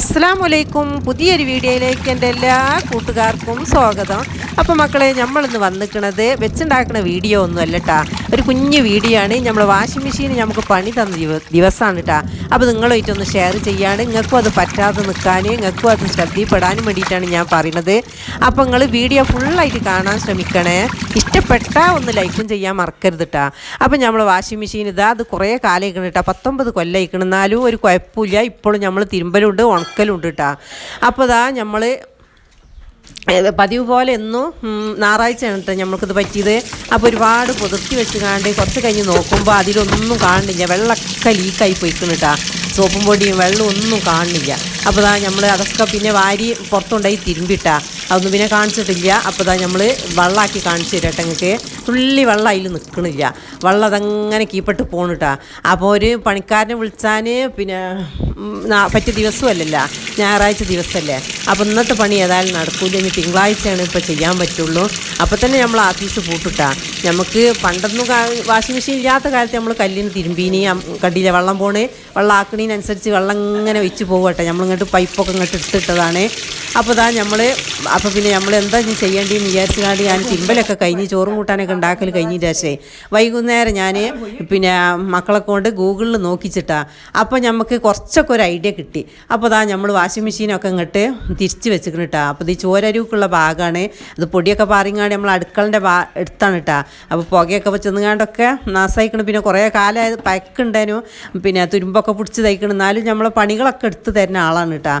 അസ്സാമലൈക്കും പുതിയൊരു വീഡിയോയിലേക്ക് എന്റെ എല്ലാ കൂട്ടുകാർക്കും സ്വാഗതം. അപ്പോൾ മക്കളെ നമ്മളിന്ന് വന്നിക്കണത് വെച്ചുണ്ടാക്കുന്ന വീഡിയോ ഒന്നും അല്ല കേട്ടാ ഒരു കുഞ്ഞു വീഡിയോ ആണ്. നമ്മൾ വാഷിംഗ് മെഷീൻ നമുക്ക് പണി തന്ന ദിവ- ദിവസമാണ് കേട്ടാ അപ്പോൾ നിങ്ങളുമായിട്ടൊന്ന് ഷെയർ ചെയ്യാൻ നിങ്ങൾക്കും അത് പറ്റാതെ നിൽക്കാൻ നിങ്ങൾക്കും അത് ശ്രദ്ധയിൽപ്പെടാനും വേണ്ടിയിട്ടാണ് ഞാൻ പറയുന്നത് അപ്പോൾ നിങ്ങൾ വീഡിയോ ഫുള്ളായിട്ട് കാണാൻ ശ്രമിക്കണേ. ഇഷ്ടപ്പെട്ടാൽ ഒന്ന് ലൈക്കും ചെയ്യാൻ മറക്കരുത് കേട്ടാ അപ്പോൾ നമ്മൾ വാഷിംഗ് മെഷീൻ ഇതാ അത് കുറേ കാലം ഇരിക്കണം കേട്ടോ പത്തൊമ്പത് കൊല്ലം ഇരിക്കണം എന്നാലും ഒരു കുഴപ്പമില്ല. ഇപ്പോഴും നമ്മൾ തിരുമ്പലുണ്ട് ഉണക്കലുണ്ട് കേട്ടോ അപ്പോൾ ഇതാ നമ്മൾ പതിവ് പോലെ എന്നും ഞായറാഴ്ച ഞായറാഴ്ചയാണ് കേട്ടോ നമ്മൾക്കിത് പറ്റിയത്. അപ്പോൾ ഒരുപാട് പുതിർത്തി വെച്ച് കാണ്ട് കുറച്ച് കഴിഞ്ഞ് നോക്കുമ്പോൾ അതിലൊന്നും കാണുന്നില്ല വെള്ളമൊക്കെ ലീക്കായി പോയിക്കണം കേട്ടോ സോപ്പും പൊടിയും വെള്ളം ഒന്നും കാണുന്നില്ല അപ്പോൾ ഇതാ നമ്മൾ അതൊക്കെ പിന്നെ വാരി പുറത്തുണ്ടായി തിരുമ്പിട്ടാ. അതൊന്നും പിന്നെ കാണിച്ചിട്ടില്ല. അപ്പോൾ ഇതാ നമ്മൾ വെള്ളമാക്കി കാണിച്ചു തരാം നിങ്ങൾക്ക് തുള്ളി വെള്ളം അതിൽ നിൽക്കണില്ല വെള്ളം അതങ്ങനെ കീപ്പിട്ട് പോണിട്ടാ അപ്പോൾ ഒരു പണിക്കാരനെ വിളിച്ചാൽ പിന്നെ പറ്റിയ ദിവസമല്ലല്ല. ഞായറാഴ്ച ദിവസമല്ലേ അപ്പോൾ ഇന്നത്തെ പണി ഏതായാലും നടക്കൂല. ഇനി തിങ്കളാഴ്ചയാണ് ഇപ്പോൾ ചെയ്യാൻ പറ്റുള്ളൂ. അപ്പോൾ തന്നെ നമ്മൾ ആഫീസ് പൂട്ടിട്ടാ നമുക്ക് പണ്ടൊന്നും വാഷിംഗ് മെഷീൻ ഇല്ലാത്ത കാലത്ത് നമ്മൾ കല്ലിന് തിരുമ്പീനി കടിയിലെ വെള്ളം പോണേ. വെള്ളം ആക്കണീനനുസരിച്ച് വെള്ളം ഇങ്ങനെ വെച്ച് പോകട്ടെ നമ്മളിങ്ങോട്ട് പൈപ്പൊക്കെ ഇങ്ങോട്ട് എടുത്തിട്ടതാണ്. അപ്പോൾ ഇതാ നമ്മൾ അപ്പോൾ പിന്നെ നമ്മൾ എന്താ ഇനി ചെയ്യേണ്ടതെന്ന് വിചാരിച്ചാണ്ട് ഞാൻ തിമ്പലൊക്കെ കഴിഞ്ഞ് ചോറും കൂട്ടാനൊക്കെ ഉണ്ടാക്കൽ കഴിഞ്ഞിട്ട് പക്ഷേ വൈകുന്നേരം ഞാൻ പിന്നെ മക്കളെ കൊണ്ട് ഗൂഗിളിൽ നോക്കിച്ചിട്ടാ. അപ്പോൾ നമുക്ക് കുറച്ചൊക്കെ ഒരു ഐഡിയ കിട്ടി. അപ്പോൾ ഇതാ നമ്മൾ വാഷിംഗ് മെഷീനൊക്കെ ഇങ്ങോട്ട് തിരിച്ച് വെച്ചിക്കണം അപ്പോൾ ഇത് ചോരരൂക്കുള്ള ഭാഗമാണ് അത് പൊടിയൊക്കെ പാറിങ്ങാണ്ട് നമ്മൾ അടുക്കളന്റെ ഭാ എടുത്താണ് കേട്ടോ അപ്പോൾ പുകയൊക്കെ ചെന്നുകാണ്ടൊക്കെ നാസായിക്കണം. പിന്നെ കുറേ കാലമായത് പയക്കുണ്ടേനു പിന്നെ തുരുമ്പൊക്കെ പിടിച്ച് തയ്ക്കണം. എന്നാലും നമ്മളെ പണികളൊക്കെ എടുത്ത് തരുന്ന ആളാണ് കേട്ടോ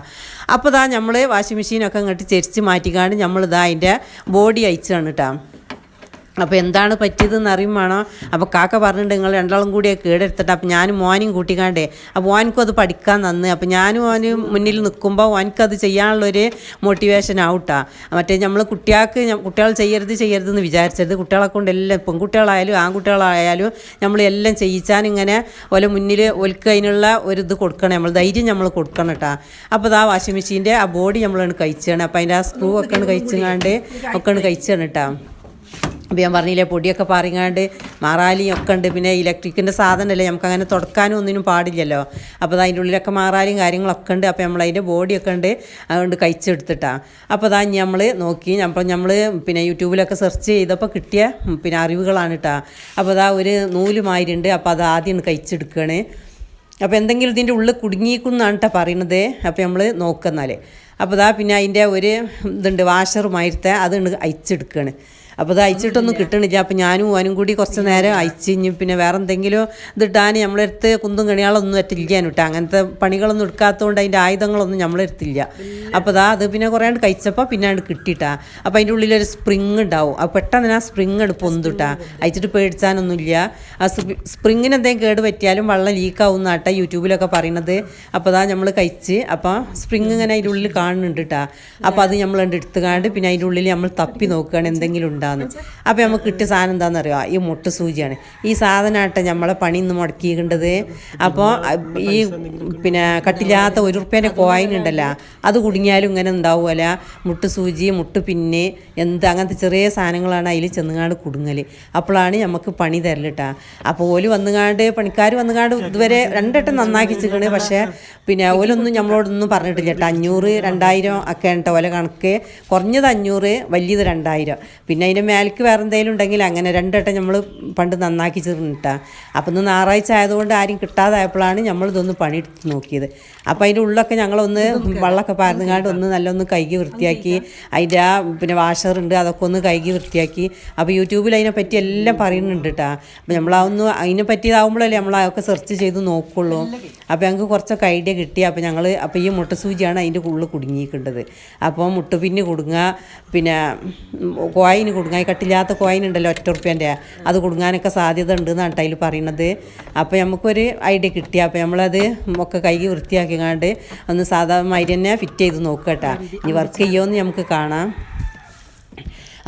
അപ്പോൾ ഇതാ നമ്മൾ വാഷിംഗ് മെഷീനൊക്കെ ഇങ്ങോട്ട് ചെരിച്ച് മാറ്റിക്കാണ്ട് നമ്മളിതാ അതിന്റെ ബോഡി അയച്ചാണ് കേട്ടോ അപ്പോൾ എന്താണ് പറ്റിയതെന്ന് അറിയും അപ്പോൾ കാക്ക പറഞ്ഞിട്ട് നിങ്ങൾ രണ്ടാളും കൂടിയെ കേടെടുത്തിട്ട് അപ്പോൾ ഞാനും മോനും കൂട്ടിക്കാണ്ടേ. അപ്പോൾ ഓനക്കും അത് പഠിക്കാൻ നന്ന്. അപ്പോൾ ഞാനും ഓന് മുന്നിൽ നിൽക്കുമ്പോൾ ഓനക്കത് ചെയ്യാനുള്ളൊരു മോട്ടിവേഷൻ ആവട്ടാ. മറ്റേ നമ്മൾ കുട്ടികൾക്ക് കുട്ടികൾ ചെയ്യരുത് ചെയ്യരുതെന്ന് വിചാരിച്ചത് കുട്ടികളെ കൊണ്ട് എല്ലാം പെൺകുട്ടികളായാലും ആൺകുട്ടികളായാലും നമ്മൾ എല്ലാം ചെയ്യിച്ചാൻ ഇങ്ങനെ ഓല മുന്നിൽ ഒൽക്ക് അതിനുള്ള ഒരു ഇത് കൊടുക്കണം. നമ്മൾ ധൈര്യം നമ്മൾ കൊടുക്കണം കേട്ടോ അപ്പോൾ ആ വാഷിംഗ് മെഷീന്റെ ആ ബോഡി നമ്മളാണ് കഴിച്ചാണ്. അപ്പോൾ അതിന്റെ ആ സ്ക്രൂ ഒക്കെ കഴിച്ചങ്ങാണ്ട് ഒക്കെ കഴിച്ചാണ് കേട്ടോ അപ്പോൾ ഞാൻ പറഞ്ഞില്ലേ പൊടിയൊക്കെ പാറിങ്ങാണ്ട് മാറാലിയും ഒക്കെ ഉണ്ട്. പിന്നെ ഇലക്ട്രിക്കിന്റെ സാധനമല്ലേ നമുക്ക് അങ്ങനെ തുടക്കാനും ഒന്നിനും പാടില്ലല്ലോ. അപ്പോൾ അത് അതിന്റെ ഉള്ളിലൊക്കെ മാറാലിയും കാര്യങ്ങളൊക്കെ ഉണ്ട്. അപ്പോൾ നമ്മൾ അതിന്റെ ബോഡിയൊക്കെ ഉണ്ട് അതുകൊണ്ട് കഴിച്ചെടുത്തിട്ടാണ് അപ്പോൾ അതാ നമ്മൾ നോക്കി അപ്പോൾ നമ്മൾ പിന്നെ യൂട്യൂബിലൊക്കെ സെർച്ച് ചെയ്തപ്പോൾ കിട്ടിയ പിന്നെ അറിവുകളാണ് കേട്ടോ അപ്പോൾ അതാ ഒരു നൂൽ മാതിരിയുണ്ട് അപ്പോൾ അത് ആദ്യം കഴിച്ചെടുക്കുകയാണ് അപ്പോൾ എന്തെങ്കിലും ഇതിന്റെ ഉള്ളിൽ കുടുങ്ങിയിക്കുന്നാണ് കേട്ടോ പറയണത്. അപ്പോൾ നമ്മൾ നോക്കുന്നാലേ അപ്പോൾ ഇതാ പിന്നെ അതിന്റെ ഒരു ഇതുണ്ട് വാഷറുമായിട്ട് അത് അയച്ചെടുക്കുകയാണ് അപ്പോൾ അത് അയച്ചിട്ടൊന്നും കിട്ടണില്ല. അപ്പോൾ ഞാനും ഓനും കൂടി കുറച്ച് നേരം അയച്ച് പിന്നെ വേറെ എന്തെങ്കിലും ഇതിട്ടാൻ നമ്മളെടുത്ത് കുന്തും കണിയാളൊന്നും എത്തില്ലാൻ കേട്ടോ അങ്ങനത്തെ പണികളൊന്നും എടുക്കാത്തതുകൊണ്ട് അതിന്റെ ആയുധങ്ങളൊന്നും നമ്മളെടുത്തില്ല. അപ്പോൾ അതാ അത് പിന്നെ കുറേ കഴിച്ചപ്പോൾ പിന്നെ അത് കിട്ടിയിട്ടാ അപ്പോൾ അതിന്റെ ഉള്ളിലൊരു സ്പ്രിങ് ഉണ്ടാവും അപ്പോൾ പെട്ടെന്ന് ആ സ്പ്രിങ് എടുത്ത് പൊന്തുട്ടാ അയച്ചിട്ട് പേടിച്ചാനൊന്നുമില്ല ആ സ്പ്രിങ്ങിന് എന്തെങ്കിലും കേട് പറ്റിയാലും വെള്ളം ലീക്കാവും എന്നാട്ടാ യൂട്യൂബിലൊക്കെ പറയണത്. അപ്പോൾ അതാ നമ്മൾ കഴിച്ച് അപ്പോൾ സ്പ്രിങ് ഇങ്ങനെ അതിന്റെ ഉള്ളിൽ കാണുന്നുണ്ട് കേട്ടാ അപ്പോൾ അത് നമ്മൾ എടുത്തു എടുത്തുകാണ്ട് പിന്നെ അതിന്റെ ഉള്ളിൽ നമ്മൾ തപ്പി നോക്കുകയാണ് എന്തെങ്കിലും ഉണ്ടാകുന്നു അപ്പോൾ നമുക്ക് കിട്ടിയ സാധനം എന്താണെന്ന് അറിയാം ഈ മുട്ട സൂചിയാണ്. ഈ സാധനമായിട്ട് നമ്മളെ പണി ഇന്ന് മുടക്കിയിട്ടുണ്ടത് അപ്പോൾ ഈ പിന്നെ കട്ടില്ലാത്ത ഒരു റുപ്യേന്റെ കോയിൻ ഉണ്ടല്ലോ അത് കുടുങ്ങിയാലും ഇങ്ങനെ ഉണ്ടാവുമല്ല. മുട്ട് സൂചി മുട്ട് പിന്നെ എന്ത് അങ്ങനത്തെ ചെറിയ സാധനങ്ങളാണ് അതിൽ ചെന്നുകാണ്ട് കുടുങ്ങൽ അപ്പോഴാണ് നമുക്ക് പണി തരലിട്ടാ. അപ്പോൾ ഓൽ വന്നുകാണ്ട് പണിക്കാർ വന്നുകാണ്ട് ഇതുവരെ രണ്ടട്ടം നന്നാക്കി വെച്ചിക്കണ് പക്ഷേ പിന്നെ ഓലൊന്നും നമ്മളോടൊന്നും പറഞ്ഞിട്ടില്ല കേട്ടോ. അഞ്ഞൂറ് രണ്ടായിരം ഒക്കെ കേട്ടോ ഓല കണക്ക് കുറഞ്ഞത് അഞ്ഞൂറ് വലിയത് രണ്ടായിരം. പിന്നെ അതിന്റെ മേലേക്ക് വേറെ എന്തെങ്കിലും ഉണ്ടെങ്കിൽ അങ്ങനെ രണ്ടട്ടം നമ്മൾ പണ്ട് നന്നാക്കി ചേർന്നിട്ടാ അപ്പം ഇന്ന് ഞായറാഴ്ച ആയതുകൊണ്ട് ആരും കിട്ടാതായപ്പോഴാണ് നമ്മൾ ഇതൊന്ന് പണിയെടുത്ത് നോക്കിയത് അപ്പം അതിന്റെ ഉള്ളൊക്കെ ഞങ്ങളൊന്ന് വെള്ളമൊക്കെ പാർന്നുകാണ്ട് ഒന്ന് നല്ലൊന്ന് കൈകി വൃത്തിയാക്കി അതിന്റെ ആ പിന്നെ വാഷറുണ്ട് അതൊക്കെ ഒന്ന് കൈകി വൃത്തിയാക്കി അപ്പോൾ യൂട്യൂബിൽ അതിനെ പറ്റി എല്ലാം പറയുന്നുണ്ട് കേട്ടോ അപ്പോൾ നമ്മളതൊന്ന് അതിനെ പറ്റിയതാവുമ്പോഴല്ലേ നമ്മൾ അതൊക്കെ സെർച്ച് ചെയ്ത് നോക്കുള്ളൂ അപ്പോൾ ഞങ്ങൾക്ക് കുറച്ചൊക്കെ ഐഡിയ കിട്ടി അപ്പോൾ ഞങ്ങൾ അപ്പോൾ ഈ മുട്ട മുട്ടസൂചിയാണ് അതിന്റെ ഉള്ളിൽ കുടുങ്ങിയിട്ടുണ്ടത് അപ്പോൾ മുട്ട പിന്നെ കുടുങ്ങുക പിന്നെ കോയിന് കുടുങ്ങുക ഈ കട്ടില്ലാത്ത കോയിൻ ഉണ്ടല്ലോ ഒറ്റ റുപ്യന്റെ അത് കുടുങ്ങാനൊക്കെ സാധ്യത ഉണ്ട് എന്നാണ് അതിൽ പറയണത്. അപ്പോൾ നമുക്കൊരു ഐഡിയ കിട്ടി. അപ്പോൾ നമ്മളത് ഒക്കെ കൈകി വൃത്തിയാക്കിങ്ങാണ്ട് ഒന്ന് സാധാരണ മാതിരി തന്നെ ഫിറ്റ് ചെയ്ത് നോക്കുക കേട്ടോ. ഇനി വർക്ക് ചെയ്യുമോയെന്ന് നമുക്ക് കാണാം.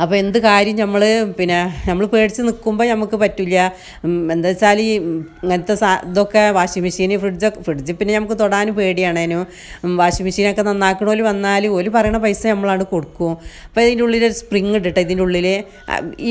അപ്പോൾ എന്ത് കാര്യം നമ്മൾ പിന്നെ നമ്മൾ പേടിച്ച് നിൽക്കുമ്പോൾ നമുക്ക് പറ്റില്ല എന്താ വെച്ചാൽ ഈ ഇങ്ങനത്തെ സാ ഇതൊക്കെ വാഷിംഗ് മെഷീൻ ഫ്രിഡ്ജൊക്കെ ഫ്രിഡ്ജ് പിന്നെ നമുക്ക് തൊടാൻ പേടിയാണേനു. വാഷിംഗ് മെഷീനൊക്കെ നന്നാക്കണോൽ വന്നാൽ ഒരു പറയണ പൈസ നമ്മളാണ് കൊടുക്കും. അപ്പോൾ ഇതിന്റെ ഉള്ളിൽ ഒരു സ്പ്രിങ് ഇട്ടിട്ട് ഇതിന്റെ ഉള്ളിൽ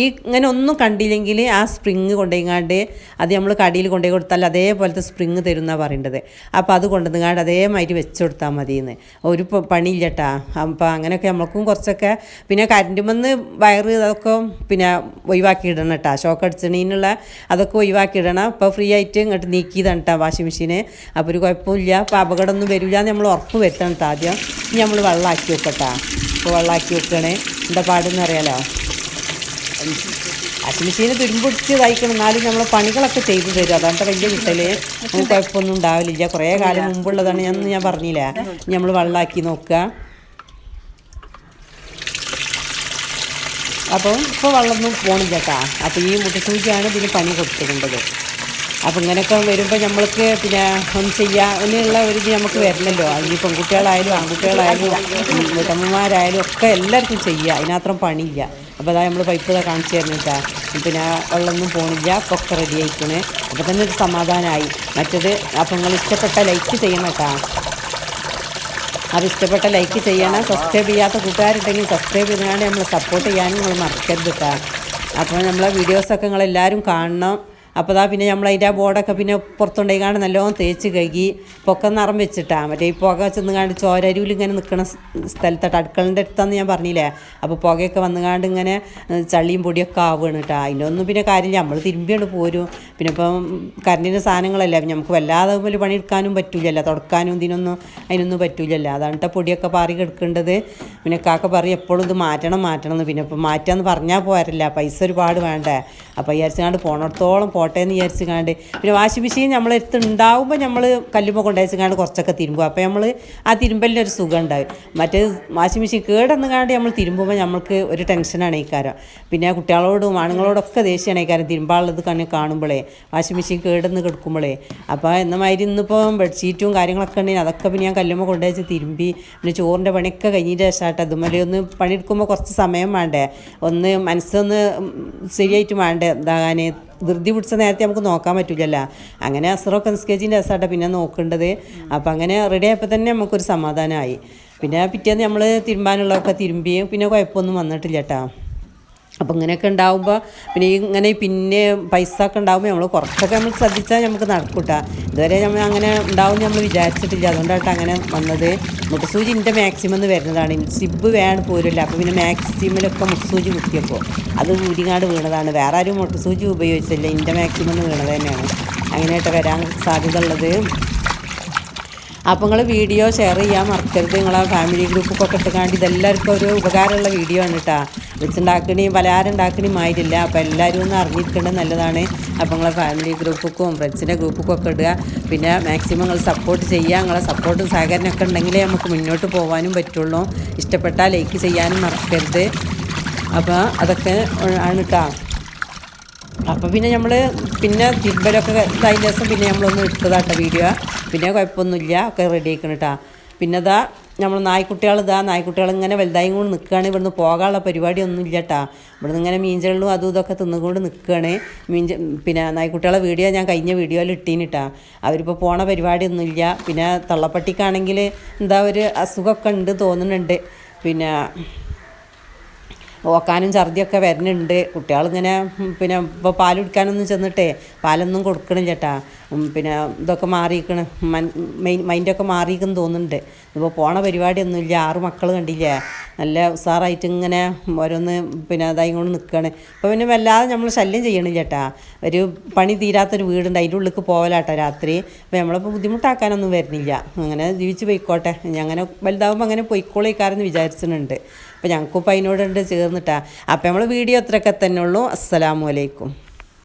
ഈ ഇങ്ങനെ ഒന്നും കണ്ടില്ലെങ്കിൽ ആ സ്പ്രിങ് കൊണ്ടുപോയിങ്ങാണ്ട് അത് നമ്മൾ കടിയിൽ കൊണ്ടുപോയി കൊടുത്താൽ അതേപോലത്തെ സ്പ്രിങ് തരും എന്നാണ് പറയേണ്ടത്. അപ്പോൾ അത് കൊണ്ടുവന്നുങ്ങാണ്ട് അതേമാതിരി വെച്ച് കൊടുത്താൽ മതിയെന്ന് ഒരു പണിയില്ലട്ടാ. അപ്പോൾ അങ്ങനെയൊക്കെ നമ്മൾക്കും കുറച്ചൊക്കെ പിന്നെ കരണ്ടുമെന്ന് വയറ് അതൊക്കെ പിന്നെ ഒഴിവാക്കി ഇടണം കേട്ടോ ഷോക്ക് അടിച്ചണീനുള്ള അതൊക്കെ ഒഴിവാക്കി ഇടണം ഇപ്പോൾ ഫ്രീ ആയിട്ട് ഇങ്ങോട്ട് നീക്കിയതാണ് കേട്ടോ വാഷിംഗ് മെഷീന്. അപ്പോൾ ഒരു കുഴപ്പമില്ല. അപ്പോൾ അപകടമൊന്നും വരില്ല നമ്മൾ ഉറപ്പ് വരുത്തണം കേട്ടോ ആദ്യം. ഇനി നമ്മൾ വെള്ളമാക്കി വെക്കട്ടാ ഇപ്പോൾ വെള്ളമാക്കി വെക്കണേ. എന്താ പാടെന്ന് അറിയാലോ? വാഷിംഗ് മെഷീന് തുരുമ്പിടിച്ച് തയ്ക്കണം. എന്നാലും നമ്മൾ പണികളൊക്കെ ചെയ്തു തരും. അതാണ് വലിയ കിട്ടൽ. കുഴപ്പമൊന്നും ഉണ്ടാവില്ല കുറേ കാലം മുമ്പുള്ളതാണ്. ഞാൻ ഞാൻ പറഞ്ഞില്ല? നമ്മൾ വെള്ളമാക്കി നോക്കുക. അപ്പം ഇപ്പോൾ വെള്ളമൊന്നും പോണില്ല കേട്ടോ അപ്പോൾ ഈ മുട്ടസൂചിയാണ് ഇതിന് പണി കൊടുത്തിട്ടുള്ളത്. അപ്പോൾ ഇങ്ങനെയൊക്കെ വരുമ്പോൾ നമ്മൾക്ക് പിന്നെ ഒന്ന് ചെയ്യാം അങ്ങനെയുള്ള ഒരു ഇത് നമുക്ക് വരണമല്ലോ അതിന് പെൺകുട്ടികളായാലും ആൺകുട്ടികളായാലും വീട്ടമ്മമാരായാലും ഒക്കെ എല്ലാവർക്കും ചെയ്യുക അതിനത്രയും പണിയില്ല. അപ്പോൾ അതാ നമ്മൾ പൈപ്പ് ഇതാ കാണിച്ചു തരുന്നിട്ടാ പിന്നെ വെള്ളമൊന്നും പോണില്ല. അപ്പോൾ ഒക്കെ റെഡി ആയിക്കണേ. അപ്പോൾ തന്നെ ഒരു സമാധാനമായി മറ്റത് അപ്പോൾ നിങ്ങൾ ഇഷ്ടപ്പെട്ട ലൈക്ക് ചെയ്യണം കേട്ടോ അത് ഇഷ്ടപ്പെട്ട ലൈക്ക് ചെയ്യണം. സബ്സ്ക്രൈബ് ചെയ്യാത്ത കൂട്ടുകാരുണ്ടെങ്കിൽ സബ്സ്ക്രൈബ് ചെയ്തുകൊണ്ട് നമ്മൾ സപ്പോർട്ട് ചെയ്യാനും നിങ്ങൾ മറക്കരുത് കേട്ടോ അപ്പോൾ നമ്മളെ വീഡിയോസൊക്കെ നിങ്ങളെല്ലാവരും കാണണം. അപ്പോൾ അതാ പിന്നെ നമ്മൾ അതിന്റെ ആ ബോർഡൊക്കെ പിന്നെ പുറത്തുണ്ടായിക്കാണ്ട് നല്ലോണം തേച്ച് കഴുകി പൊക്ക നിറം വെച്ചിട്ടാണ് മറ്റേ ഈ പുക ചെന്ന് ചെന്നുകാണ്ട് ചോരരുവിൽ ഇങ്ങനെ നിൽക്കുന്ന സ്ഥലത്തോട്ട് അടുക്കളന്റെ അടുത്താന്ന് ഞാൻ പറഞ്ഞില്ലേ? അപ്പോൾ പുകയൊക്കെ വന്നു കാണ്ട് ഇങ്ങനെ ചളിയും പൊടിയൊക്കെ ആവുകയാണ് കേട്ടോ അതിനൊന്നും പിന്നെ കാര്യമില്ല. നമ്മൾ തിരുമ്പിയാണ് പോരും. പിന്നെ ഇപ്പം കറണ്ടിന്റെ സാധനങ്ങളല്ലേ? നമുക്ക് വല്ലാതെ വലിയ പണിയെടുക്കാനും പറ്റൂലല്ലോ. തുടക്കാനും ഇതിനൊന്നും അതിനൊന്നും പറ്റൂലല്ലോ. അതാണ് ട്ടോ പൊടിയൊക്കെ പാറി കിടക്കേണ്ടത്. പിന്നെ കാക്ക പറയും എപ്പോഴും ഇത് മാറ്റണം മാറ്റണം എന്ന്. പിന്നെ ഇപ്പം മാറ്റാമെന്ന് പറഞ്ഞാൽ പോരല്ല. പൈസ ഒരുപാട് വേണ്ടേ. അപ്പോൾ വിചാരിച്ചാണ്ട് പോണത്തോളം പോട്ടെ എന്ന് വിചാരിച്ചാണ്ട് പിന്നെ വാഷിംഗ് മെഷീൻ നമ്മളെടുത്ത് ഉണ്ടാവുമ്പോൾ നമ്മൾ കല്ലുമ്പോൾ കൊണ്ടുവച്ചാണ്ട് കുറച്ചൊക്കെ തിരുമ്പും. അപ്പോൾ നമ്മൾ ആ തിരുമ്പലിനൊരു സുഖം ഉണ്ടാവും മറ്റേ വാഷിംഗ് മെഷീൻ കേടെന്ന് കാണ്ട് നമ്മൾ തിരുമ്പുമ്പോൾ നമ്മൾക്ക് ഒരു ടെൻഷനാണ് ഈ കാര്യം. പിന്നെ കുട്ടികളോടും ആണുങ്ങളോടൊക്കെ ദേഷ്യമാണ് ഈ കാര്യം തിരുമ്പാളുള്ളത് കണ്ണി കാണുമ്പോഴേ വാഷിംഗ് മെഷീൻ കേടെന്ന് കിടക്കുമ്പോഴേ അപ്പോൾ എന്ന മാതിരി ഇന്നിപ്പോൾ ബെഡ്ഷീറ്റും കാര്യങ്ങളൊക്കെ ഉണ്ടെങ്കിൽ അതൊക്കെ പിന്നെ ഞാൻ കല്ലുമ്പോൾ കൊണ്ടുവച്ച് തിരുമ്പി പിന്നെ ചോറിന്റെ പണിയൊക്കെ കഴിഞ്ഞിട്ട് ശേഷമായിട്ട് അതുമല്ലേ ഒന്ന് പണിയെടുക്കുമ്പോൾ കുറച്ച് സമയം വേണ്ടേ? ഒന്ന് മനസ്സൊന്ന് ശരിയായിട്ട് വേണ്ടേ? ഇതാകാൻ ധൃതി പിടിച്ച നേരത്തെ നമുക്ക് നോക്കാൻ പറ്റില്ലല്ലോ അങ്ങനെ അസറൊക്കെ നിസ്കരിച്ചിന്റെ രസമാട്ടെ പിന്നെ നോക്കേണ്ടത്. അപ്പം അങ്ങനെ റെഡി ആയപ്പോൾ തന്നെ നമുക്കൊരു സമാധാനമായി പിന്നെ പിറ്റേന്ന് നമ്മൾ തിരുമ്പാനുള്ളതൊക്കെ തിരുമ്പി പിന്നെ കുഴപ്പമൊന്നും വന്നിട്ടില്ല കേട്ടോ അപ്പോൾ ഇങ്ങനെയൊക്കെ ഉണ്ടാവുമ്പോൾ പിന്നെ ഇങ്ങനെ പിന്നെ പൈസ ഒക്കെ ഉണ്ടാകുമ്പോൾ നമ്മൾ കുറച്ചൊക്കെ നമ്മൾ ശ്രദ്ധിച്ചാൽ നമുക്ക് നടക്കൂട്ടാ. ഇതുവരെ നമ്മൾ അങ്ങനെ ഉണ്ടാവും നമ്മൾ വിചാരിച്ചിട്ടില്ല. അതുകൊണ്ടായിട്ട് അങ്ങനെ വന്നത്. മുട്ടസൂചി എന്റെ മാക്സിമം എന്ന് വരുന്നതാണ്. സിബ് വേണം പോരില്ല. അപ്പോൾ പിന്നെ മാക്സിമിലൊക്കെ മുട്ടസൂചി കുത്തിയപ്പോൾ അത് ഊരിങ്ങാട് വീണതാണ്. വേറെ ആരും മുട്ടസൂചി ഉപയോഗിച്ചില്ല. എന്റെ മാക്സിമം എന്ന് വീണത് തന്നെയാണ്. അങ്ങനെയായിട്ട് വരാൻ സാധ്യത ഉള്ളത്. അപ്പോൾ നിങ്ങൾ വീഡിയോ ഷെയർ ചെയ്യാൻ മറക്കരുത്. നിങ്ങളെ ഫാമിലി ഗ്രൂപ്പൊക്കെ ഇട്ടുകാണ്ട് ഇതെല്ലാവർക്കും ഒരു ഉപകാരമുള്ള വീഡിയോ ആണ് കേട്ടോ വെച്ചുണ്ടാക്കണേയും പലഹാരം ഉണ്ടാക്കണേയും ആയിട്ടില്ല അപ്പോൾ എല്ലാവരും ഒന്ന് അറിഞ്ഞിരിക്കേണ്ടത് നല്ലതാണ്. അപ്പോൾ നിങ്ങളെ ഫാമിലി ഗ്രൂപ്പുക്കും ഫ്രണ്ട്സിന്റെ ഗ്രൂപ്പൊക്കെ ഒക്കെ ഇടുക. പിന്നെ മാക്സിമം നിങ്ങൾ സപ്പോർട്ട് ചെയ്യുക നിങ്ങളെ സപ്പോർട്ടും സഹകരണമൊക്കെ ഉണ്ടെങ്കിലേ നമുക്ക് മുന്നോട്ട് പോകാനും പറ്റുള്ളൂ. ഇഷ്ടപ്പെട്ടാൽ ലൈക്ക് ചെയ്യാനും മറക്കരുത്. അപ്പോൾ അതൊക്കെ ആണ് കേട്ടോ അപ്പോൾ പിന്നെ നമ്മൾ പിന്നെ തിരുമ്പലൊക്കെ കഴിഞ്ഞ ദിവസം പിന്നെ നമ്മളൊന്ന് എടുത്തതാട്ടോ വീഡിയോ പിന്നെ കുഴപ്പമൊന്നുമില്ല. ഒക്കെ റെഡി ആക്കണം കേട്ടോ പിന്നെ ഇതാ നമ്മൾ നായ്ക്കുട്ടികൾ ഇതാ നായ്ക്കുട്ടികൾ ഇങ്ങനെ വലുതായി കൊണ്ട് നിൽക്കുകയാണ് ഇവിടുന്ന് പോകാനുള്ള പരിപാടിയൊന്നും ഇല്ല കേട്ടാ ഇവിടുന്ന് ഇങ്ങനെ മീൻചെള്ളും അതും ഇതൊക്കെ തിന്നുകൊണ്ട് നിൽക്കുകയാണ് മീൻ പിന്നെ നായ്ക്കുട്ടികളെ വീഡിയോ ഞാൻ കഴിഞ്ഞ വീഡിയോയിൽ ഇട്ടീനിട്ടാ അവരിപ്പോൾ പോണ പരിപാടിയൊന്നുമില്ല പിന്നെ തള്ളപ്പട്ടിക്കാണെങ്കിൽ എന്താ ഒരു അസുഖമൊക്കെ ഉണ്ട് തോന്നുന്നുണ്ട്. പിന്നെ ഓക്കാനും ഛർദിയൊക്കെ വരുന്നുണ്ട്. കുട്ടികളിങ്ങനെ പിന്നെ ഇപ്പോൾ പാൽ കുടിക്കാനൊന്നും ചെന്നിട്ടേ പാലൊന്നും കൊടുക്കണം ചേട്ടാ പിന്നെ ഇതൊക്കെ മാറിയിരിക്കണം. മൈൻഡൊക്കെ മാറിയിരിക്കുന്നു തോന്നുന്നുണ്ട്. ഇപ്പോൾ പോണ പരിപാടിയൊന്നുമില്ല. ആറ് മക്കൾ കണ്ടില്ലേ? നല്ല ഉഷാറായിട്ട് ഇങ്ങനെ ഓരോന്ന് പിന്നെ അതായി കൊണ്ട് നിൽക്കുകയാണ് ഇപ്പോൾ പിന്നെ വല്ലാതെ നമ്മൾ ശല്യം ചെയ്യണം ചേട്ടാ ഒരു പണി തീരാത്തൊരു വീടുണ്ട്. അതിന്റെ ഉള്ളിലേക്ക് പോകലാട്ടോ രാത്രി. അപ്പോൾ നമ്മളിപ്പോൾ ബുദ്ധിമുട്ടാക്കാനൊന്നും വരുന്നില്ല. അങ്ങനെ ജീവിച്ച് പോയിക്കോട്ടെ. അങ്ങനെ വലുതാവുമ്പോൾ അങ്ങനെ പൊയ്ക്കോളിക്കാരെന്ന് വിചാരിച്ചിട്ടുണ്ട്. അപ്പോൾ ഞങ്ങൾക്കിപ്പോൾ അതിനോടുണ്ട് ചേർന്നിട്ടാണ് അപ്പോൾ നമ്മൾ വീഡിയോ അത്രയൊക്കെ തന്നെ ഉള്ളൂ. അസ്സലാമു അലൈക്കും.